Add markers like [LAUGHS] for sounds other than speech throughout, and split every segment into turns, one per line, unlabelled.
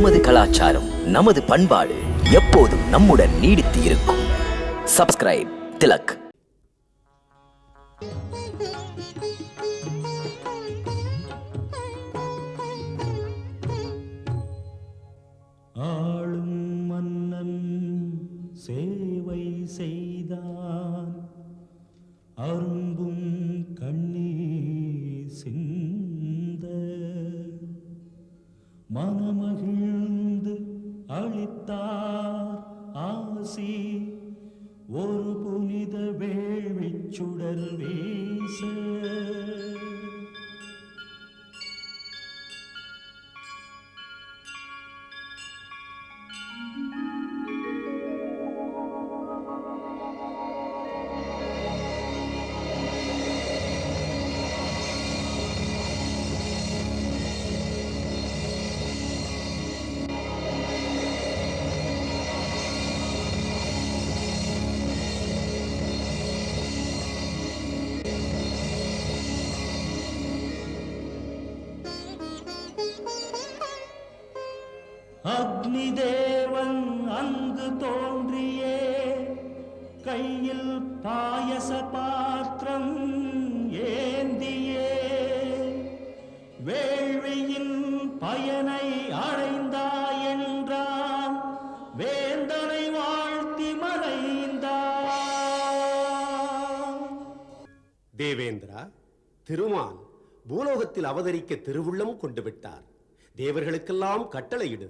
நமது கலாச்சாரம் நமது பண்பாடு எப்போதும் நம்முடன் நீடித்து இருக்கும். சப்ஸ்கிரைப் திலக்.
ஆளும் மன்னன் சேவை செய்தான். அரும்பும் அளித்தார் ஆசி. ஒரு புனித வேள்விச்சுடர் வீச. அக்னி தேவன் அங்கு தோன்றியே. கையில் பாயச பாத்திரம் ஏந்தியே. வேள்வியின் பயனை அடைந்தாய் என்றான் வேந்தனை வாழ்த்தி மறைந்தான்
தேவேந்திரா திருமால் பூலோகத்தில் அவதரிக்க திருவுள்ளம் கொண்டு விட்டார். தேவர்களுக்கெல்லாம் கட்டளையிடு.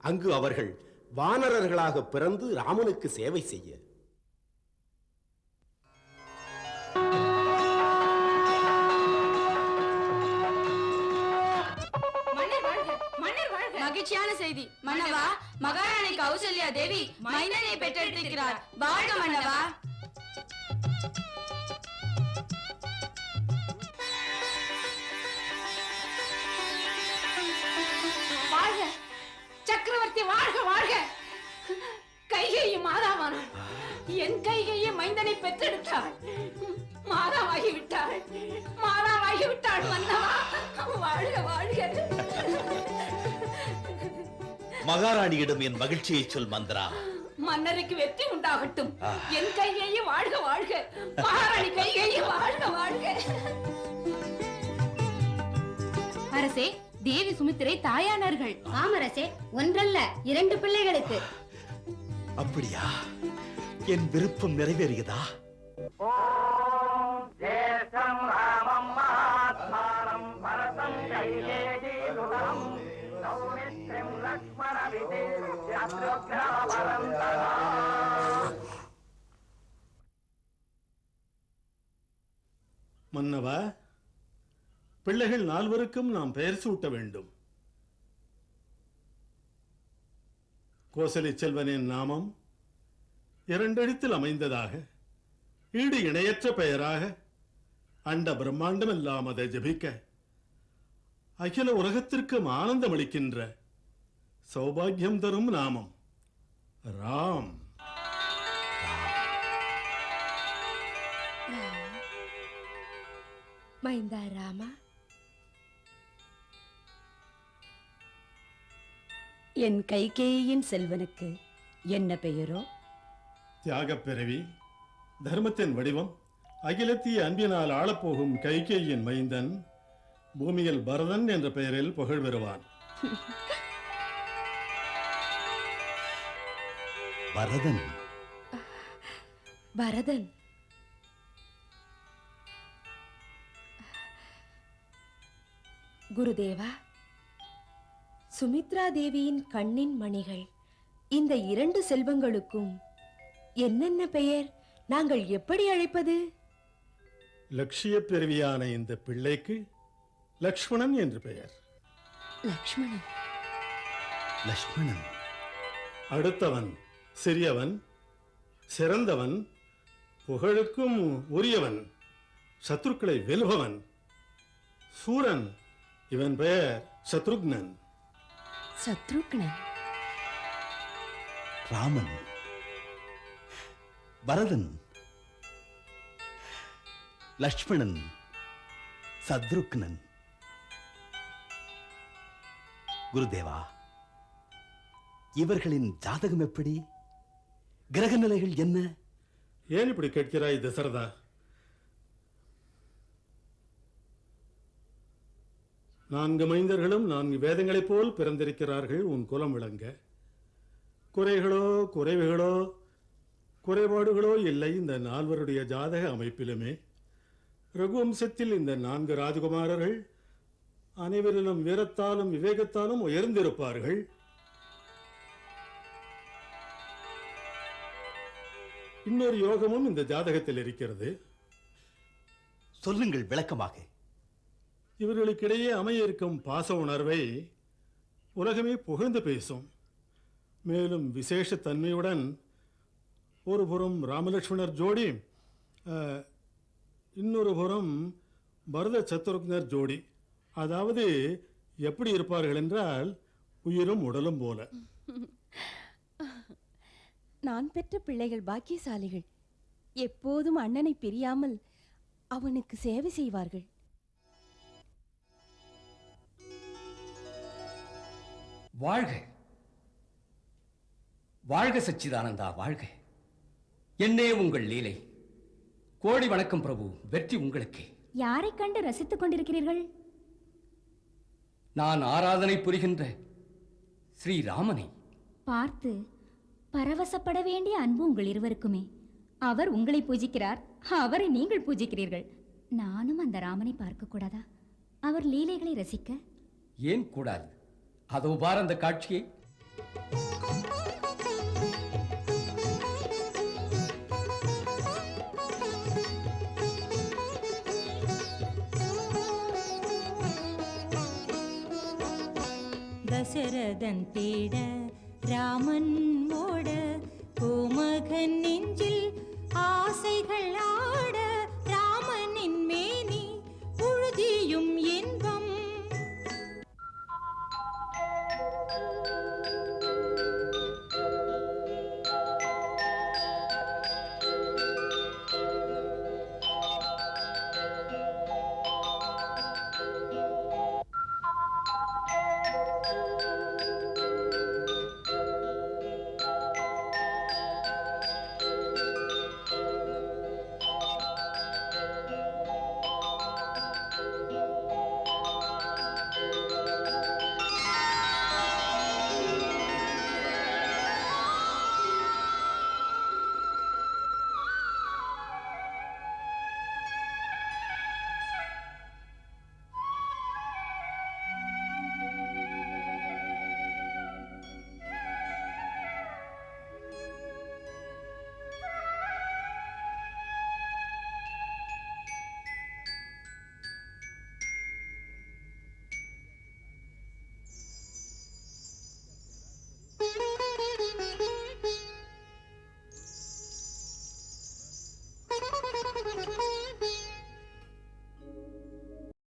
அங்கு அவர்கள் வானரர்களாக பிறந்து ராமனுக்கு சேவை செய்ய.
மகிழ்ச்சியான செய்தி. மன்னவா மகாராணி கௌசல்யா தேவி மைந்தனை பெற்றெடுத்திருக்கிறார். வாழ்க மன்னவா.
மகாராணியிடம் என் மகிழ்ச்சியை சொல் மந்திரா.
மன்னருக்கு வெற்றி உண்டாகட்டும். என் கைகையை வாழ்க வாழ்க. மகாராணி கைகையை வாழ்க வாழ்க.
அரசே தேவி சுமித்திரை தாயானார்கள்.
ஆமரசே ஒன்றல்ல இரண்டு பிள்ளைகளுக்கு.
அப்படியா? என் விருப்பம் நிறைவேறியதா?
மன்னவா பிள்ளைகள் நால்வருக்கும் நாம் பெயர் சூட்ட வேண்டும். கோசலி செல்வனின் நாமம் இரண்டெழுத்தில் அமைந்ததாக ஈடு இணையற்ற பெயராக அண்ட பிரம்மாண்டம் எல்லாம் அதை ஜபிக்க அகில உலகத்திற்கும் ஆனந்தம் அளிக்கின்ற சௌபாகியம் தரும் நாமம். ராம்.
மைந்தா ராமா.
என் கைகேயின் செல்வனுக்கு என்ன பெயரோ?
தியாகப் பிறவி தர்மத்தின் வடிவம் அகிலத்திய அன்பினால் ஆளப்போகும் கைகேயின் மைந்தன் பூமியில் பரதன் என்ற பெயரில் புகழ் பெறுவான். [LAUGHS]
பரதன்.
பரதன். குருதேவா சுமித்ரா தேவியின் கண்ணின் மணிகள் இந்த இரண்டு செல்வங்களுக்கும் என்னென்ன பெயர் நாங்கள் எப்படி அழைப்பது?
லட்சிய பிறவியான இந்த பிள்ளைக்கு லக்ஷ்மணன் என்று பெயர்.
லக்ஷ்மணன்.
லக்ஷ்மணன்.
அடுத்தவன் சிறியவன் சிறந்தவன் புகழுக்கும் உரியவன் சத்ருக்களை வெல்பவன். சூரன் இவன் பெயர் சத்ருக்னன்.
சத்ருக்னன்.
ராமன் பரதன் லக்ஷ்மணன் சத்ருக்னன். குருதேவா இவர்களின் ஜாதகம் எப்படி? கிரக நிலைகள் என்ன?
ஏன் இப்படி கேட்கிறாய் தசரதா? நான்கு மைந்தர்களும் நான்கு வேதங்களைப் போல் பிறந்திருக்கிறார்கள் உன் குலம் விளங்க. குறைகளோ குறைவுகளோ குறைபாடுகளோ இல்லை இந்த நால்வருடைய ஜாதக அமைப்பிலுமே. ரகுவம்சத்தில் இந்த நான்கு ராஜகுமாரர்கள் அனைவரிலும் வீரத்தாலும் விவேகத்தாலும் உயர்ந்திருப்பார்கள். இன்னொரு யோகமும் இந்த ஜாதகத்தில் இருக்கிறது.
சொல்லுங்கள் விளக்கமாக.
இவர்களுக்கிடையே அமைய இருக்கும் பாச உணர்வை உலகமே புகழ்ந்து பேசும். மேலும் விசேஷ தன்மையுடன் ஒரு புறம் ராமலட்சுமணர் ஜோடி இன்னொரு புறம் பரத சத்ருக்னர் ஜோடி. அதாவது எப்படி இருப்பார்கள் என்றால் உயிரும் உடலும் போல. [LAUGHS]
நான் பெற்ற பிள்ளைகள் பாக்கியசாலிகள். எப்போதும் அண்ணனை பிரியாமல் அவனுக்கு சேவை செய்வார்கள்.
வாழ்க. வாழ்க சச்சிதானந்தா வாழ்க. என்னே உங்கள் லீலை. கோடி வணக்கம் பிரபு வெற்றி உங்களுக்கே.
யாரை கண்டு ரசித்துக் கொண்டிருக்கிறீர்கள்?
நான் ஆராதனை புரிகின்ற ஸ்ரீராமனை.
பார்த்து பரவசப்பட வேண்டிய அன்பு உங்கள் இருவருக்குமே. அவர் உங்களை பூஜிக்கிறார். அவரை நீங்கள் பூஜிக்கிறீர்கள். நானும் அந்த ராமனை பார்க்க கூடாதா? அவர் லீலைகளை ரசிக்க?
ஏன் கூடாது? அதோ பார் அந்த காட்சியை.
தசரதன் தேட ராமன் ஓட கோமகன் நெஞ்சில் ஆசைகள் ஆ